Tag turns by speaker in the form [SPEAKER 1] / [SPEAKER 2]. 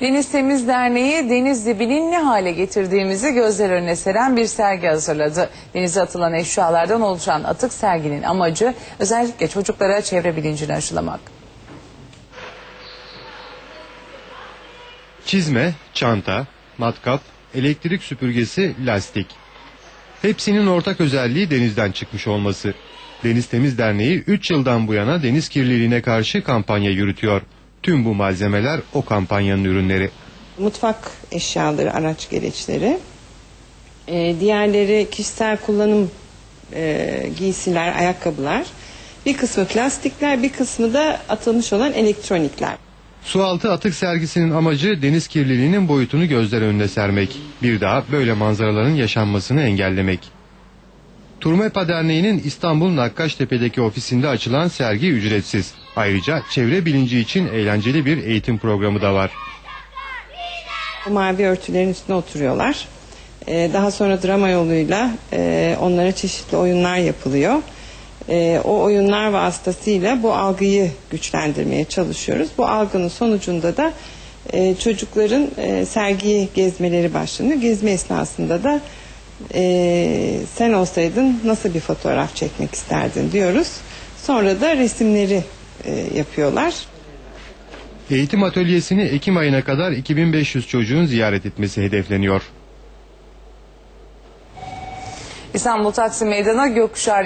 [SPEAKER 1] Deniz Temiz Derneği deniz dibinin ne hale getirdiğimizi gözler önüne seren bir sergi hazırladı. Denize atılan eşyalardan oluşan atık serginin amacı özellikle çocuklara çevre bilincini aşılamak.
[SPEAKER 2] Çizme, çanta, matkap, elektrik süpürgesi, lastik. Hepsinin ortak özelliği denizden çıkmış olması. Deniz Temiz Derneği 3 yıldan bu yana deniz kirliliğine karşı kampanya yürütüyor. Tüm bu malzemeler o kampanyanın ürünleri.
[SPEAKER 3] Mutfak eşyaları, araç gereçleri. Ee, diğerleri kişisel kullanım e, giysiler, ayakkabılar. Bir kısmı plastikler, bir kısmı da atılmış olan elektronikler.
[SPEAKER 2] Sualtı atık sergisinin amacı deniz kirliliğinin boyutunu gözler önüne sermek. Bir daha böyle manzaraların yaşanmasını engellemek. Turmepa Derneği'nin İstanbul Nakkaştepe'deki ofisinde açılan sergi ücretsiz. Ayrıca çevre bilinci için eğlenceli bir eğitim programı da var.
[SPEAKER 3] Bu mavi örtülerin üstüne oturuyorlar. Ee, daha sonra drama yoluyla e, onlara çeşitli oyunlar yapılıyor. Ee, o oyunlar vasıtasıyla bu algıyı güçlendirmeye çalışıyoruz. Bu algının sonucunda da e, çocukların e, sergiyi gezmeleri başlanıyor. Gezme esnasında da e, sen olsaydın nasıl bir fotoğraf çekmek isterdin diyoruz. Sonra da resimleri e, yapıyorlar.
[SPEAKER 2] Eğitim atölyesini Ekim ayına kadar 2500 çocuğun ziyaret etmesi hedefleniyor.
[SPEAKER 1] İstanbul Taksim Meydanı gökkuşağı